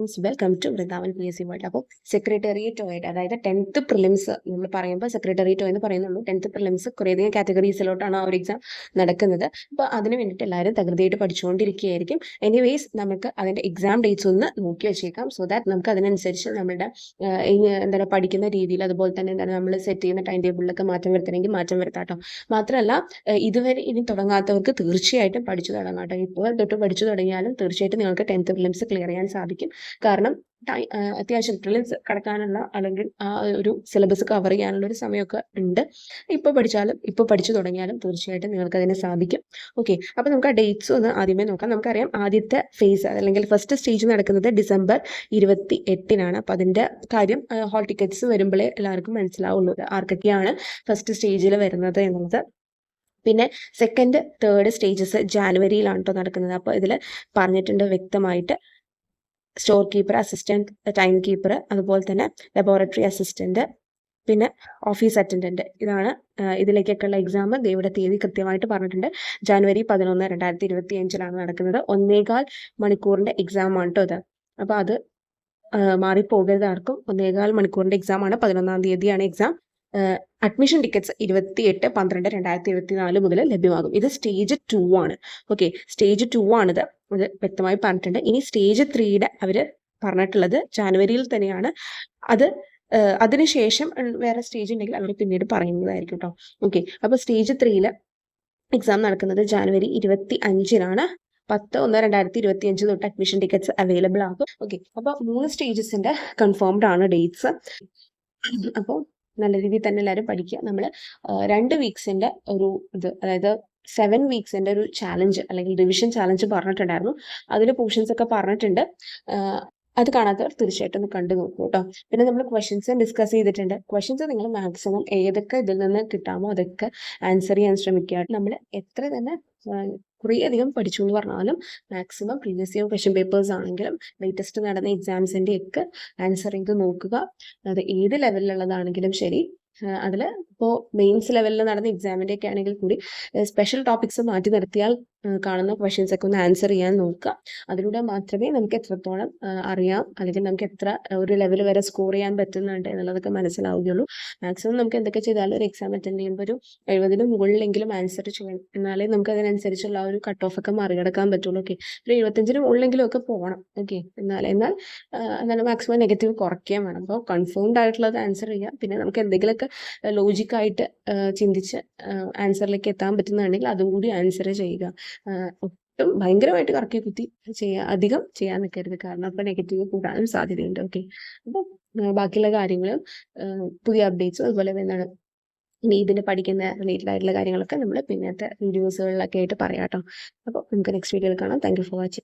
Means welcome to Vrindavan P S C world അപ്പോൾ സെക്രട്ടേറിയറ്റുമായിട്ട് അതായത് ടെൻത്ത് പ്രിലിംസ് നമ്മൾ പറയുമ്പോൾ സെക്രട്ടേറിയറ്റോ എന്ന് പറയുന്നുള്ളൂ. ടെൻത്ത് പ്രിലിംസ് കുറേയധികം കാറ്റഗറീസിലോട്ടാണ് ആ ഒരു എക്സാം നടക്കുന്നത്. അപ്പോൾ അതിന് വേണ്ടിയിട്ട് എല്ലാവരും തകൃതിയായിട്ട് പഠിച്ചുകൊണ്ടിരിക്കുകയായിരിക്കും. എനിവേസ് നമുക്ക് അതിന്റെ എക്സാം ഡേറ്റ്സ് ഒന്ന് നോക്കി വെച്ചേക്കാം. സോ ദാറ്റ് നമുക്ക് അതിനനുസരിച്ച് നമ്മുടെ എന്താ എന്താണ് പഠിക്കുന്ന രീതിയിൽ അതുപോലെ തന്നെ എന്താണ് നമ്മൾ സെറ്റ് ചെയ്യുന്ന ടൈം ടേബിളിലൊക്കെ മാറ്റം വരുത്തണമെങ്കിൽ മാറ്റം വരുത്താട്ടോ മാത്രമല്ല ഇതുവരെ ഇനി തുടങ്ങാത്തവർക്ക് തീർച്ചയായിട്ടും പഠിച്ചു തുടങ്ങാട്ടോ ഇപ്പോൾ തൊട്ട് പഠിച്ചു തുടങ്ങിയാലും തീർച്ചയായിട്ടും നിങ്ങൾക്ക് ടെൻത്ത് പ്രിലിംസ് ക്ലിയർ ചെയ്യാൻ സാധിക്കും. കാരണം അത്യാവശ്യം പ്രിലിംസ് കടക്കാനുള്ള അല്ലെങ്കിൽ ആ ഒരു സിലബസ് കവർ ചെയ്യാനുള്ള ഒരു സമയമൊക്കെ ഉണ്ട്. ഇപ്പോൾ പഠിച്ചാലും ഇപ്പോൾ പഠിച്ചു തുടങ്ങിയാലും തീർച്ചയായിട്ടും നിങ്ങൾക്ക് അതിനെ സാധിക്കും. ഓക്കെ അപ്പോൾ നമുക്ക് ആ ഡേറ്റ്സ് ഒന്ന് ആദ്യമേ നോക്കാം. നമുക്കറിയാം ആദ്യത്തെ ഫേസ് അല്ലെങ്കിൽ ഫസ്റ്റ് സ്റ്റേജ് നടക്കുന്നത് ഡിസംബർ ഇരുപത്തി എട്ടിനാണ് അപ്പോൾ അതിന്റെ കാര്യം ഹോൾ ടിക്കറ്റ്സ് വരുമ്പോഴേ എല്ലാവർക്കും മനസ്സിലാവുള്ളൂ ആർക്കൊക്കെയാണ് ഫസ്റ്റ് സ്റ്റേജിൽ വരുന്നത് എന്നുള്ളത്. പിന്നെ സെക്കൻഡ് തേർഡ് സ്റ്റേജസ് ജാനുവരിയിലാണ് കേട്ടോ നടക്കുന്നത്. അപ്പോൾ ഇതിൽ പറഞ്ഞിട്ടുണ്ട് വ്യക്തമായിട്ട്. Store keeper assistant time keeper അതുപോലെ തന്നെ ലബോറട്ടറി അസിസ്റ്റന്റ് പിന്നെ ഓഫീസ് അറ്റൻഡന്റ് ഇതാണ് ഇതിലേക്കൊക്കെയുള്ള എക്സാം ദൈവയുടെ തീയതി കൃത്യമായിട്ട് പറഞ്ഞിട്ടുണ്ട്. ജാനുവരി പതിനൊന്ന് രണ്ടായിരത്തി ഇരുപത്തി അഞ്ചിലാണ് നടക്കുന്നത്. ഒന്നേകാൽ മണിക്കൂറിന്റെ എക്സാം ആണ് കേട്ടോ ഇത്. അപ്പോൾ അത് മാറിപ്പോകരുത് ആർക്കും. ഒന്നേകാൽ മണിക്കൂറിന്റെ എക്സാം ആണ്. പതിനൊന്നാം തീയതിയാണ് എക്സാം അഡ്മിഷൻ ടിക്കറ്റ്സ് ഇരുപത്തി എട്ട് പന്ത്രണ്ട് രണ്ടായിരത്തി ഇരുപത്തി നാല് മുതൽ ലഭ്യമാകും. ഇത് സ്റ്റേജ് ടു ആണ്. ഓക്കെ സ്റ്റേജ് ടു ആണിത്. അത് വ്യക്തമായി പറഞ്ഞിട്ടുണ്ട്. ഇനി സ്റ്റേജ് ത്രീയുടെ അവർ പറഞ്ഞിട്ടുള്ളത് ജാനുവരിയിൽ തന്നെയാണ്. അത് അതിനുശേഷം വേറെ സ്റ്റേജ് ഉണ്ടെങ്കിൽ അവർ പിന്നീട് പറയുന്നതായിരിക്കും കേട്ടോ ഓക്കെ അപ്പോൾ സ്റ്റേജ് ത്രീയിൽ എക്സാം നടക്കുന്നത് ജാനുവരി ഇരുപത്തി അഞ്ചിനാണ് പത്ത് ഒന്ന് രണ്ടായിരത്തി ഇരുപത്തി അഞ്ച് തൊട്ട് അഡ്മിഷൻ ടിക്കറ്റ്സ് അവൈലബിൾ ആകും. ഓക്കെ അപ്പോൾ മൂന്ന് സ്റ്റേജസിന്റെ കൺഫേംഡ് ആണ് ഡേറ്റ്സ് അപ്പോൾ നല്ല രീതിയിൽ തന്നെ എല്ലാവരും പഠിക്കുക. നമ്മൾ രണ്ട് വീക്സിന്റെ ഒരു ഇത് അതായത് സെവൻ വീക്സിന്റെ ഒരു ചാലഞ്ച് അല്ലെങ്കിൽ റിവിഷൻ ചാലഞ്ച് പറഞ്ഞിട്ടുണ്ടായിരുന്നു. അതിൽ പോർഷൻസ് ഒക്കെ പറഞ്ഞിട്ടുണ്ട്. അത് കാണാത്തവർ തീർച്ചയായിട്ടും ഒന്ന് കണ്ടു നോക്കൂ കേട്ടോ. പിന്നെ നമ്മൾ ക്വസ്റ്റ്യൻസ് ഡിസ്കസ് ചെയ്തിട്ടുണ്ട്. ക്വസ്റ്റ്യൻസ് നിങ്ങൾ മാക്സിമം ഏതൊക്കെ ഇതിൽ നിന്ന് കിട്ടാമോ അതൊക്കെ ആൻസർ ചെയ്യാൻ ശ്രമിക്കുക. നമ്മൾ എത്ര തന്നെ കുറേ അധികം പഠിച്ചു എന്ന് പറഞ്ഞാലും maximum previous year question papers ആണെങ്കിലും ലേറ്റസ്റ്റ് നടന്ന എക്സാംസിന്റെ ഒക്കെ ആൻസർ ചെയ്ത് നോക്കുക. അത് ഏത് ലെവലിലുള്ളതാണെങ്കിലും ശരി. അതിൽ ഇപ്പോൾ മെയിൻസ് ലെവലിൽ നടന്ന എക്സാമിന്റെ ഒക്കെ ആണെങ്കിൽ കൂടി സ്പെഷ്യൽ ടോപ്പിക്സ് മാറ്റി നിർത്തിയാൽ കാണുന്ന ക്വസ്റ്റ്യൻസ് ഒക്കെ ഒന്ന് ആൻസർ ചെയ്യാൻ നോക്കുക. അതിലൂടെ മാത്രമേ നമുക്ക് എത്രത്തോളം അറിയാം. അല്ലെങ്കിൽ നമുക്ക് എത്ര ഒരു ലെവൽ വരെ സ്കോർ ചെയ്യാൻ പറ്റുന്നുണ്ട് എന്നുള്ളതൊക്കെ മനസ്സിലാവുകയുള്ളൂ. മാക്സിമം നമുക്ക് എന്തൊക്കെ ചെയ്താലും ഒരു എക്സാം അറ്റൻഡ് ചെയ്യുമ്പോൾ ഒരു എഴുപതിന് മുകളിലെങ്കിലും ആൻസർ ചെയ്യണം. എന്നാലേ നമുക്ക് അതിനനുസരിച്ചുള്ള ഒരു കട്ട് ഓഫ് ഒക്കെ മറികടക്കാൻ പറ്റുള്ളൂ. ഓക്കെ ഒരു എഴുപത്തഞ്ചിന് മുകളിലെങ്കിലും ഒക്കെ പോകണം. ഓക്കെ എന്നാൽ എന്നാൽ എന്നാലും മാക്സിമം നെഗറ്റീവ് കുറയ്ക്കാൻ വേണം. അപ്പോൾ കൺഫേംഡ് ആയിട്ടുള്ളത് ആൻസർ ചെയ്യുക. പിന്നെ നമുക്ക് എന്തെങ്കിലുമൊക്കെ ലോജിക്കായിട്ട് ചിന്തിച്ച് ആൻസറിലേക്ക് എത്താൻ പറ്റുന്നുണ്ടെങ്കിൽ അതും കൂടി ആൻസർ ചെയ്യുക. ഒട്ടും ഭയങ്കരമായിട്ട് കറക്കി കുത്തി ചെയ്യാ അധികം ചെയ്യാൻ നിൽക്കരുത് കാരണം അപ്പോൾ നെഗറ്റീവ് കൂടാനും സാധ്യതയുണ്ട്. ഓക്കെ അപ്പം ബാക്കിയുള്ള കാര്യങ്ങളും പുതിയ അപ്ഡേറ്റ്സും അതുപോലെ എന്താണ് ഇനി ഇതിന് പഠിക്കുന്ന റിലേറ്റഡ് ആയിട്ടുള്ള കാര്യങ്ങളൊക്കെ നമ്മൾ പിന്നത്തെ വീഡിയോസുകളിലൊക്കെ ആയിട്ട് പറയാം കേട്ടോ അപ്പോൾ നമുക്ക് നെക്സ്റ്റ് വീഡിയോയിൽ കാണാം. Thank for watching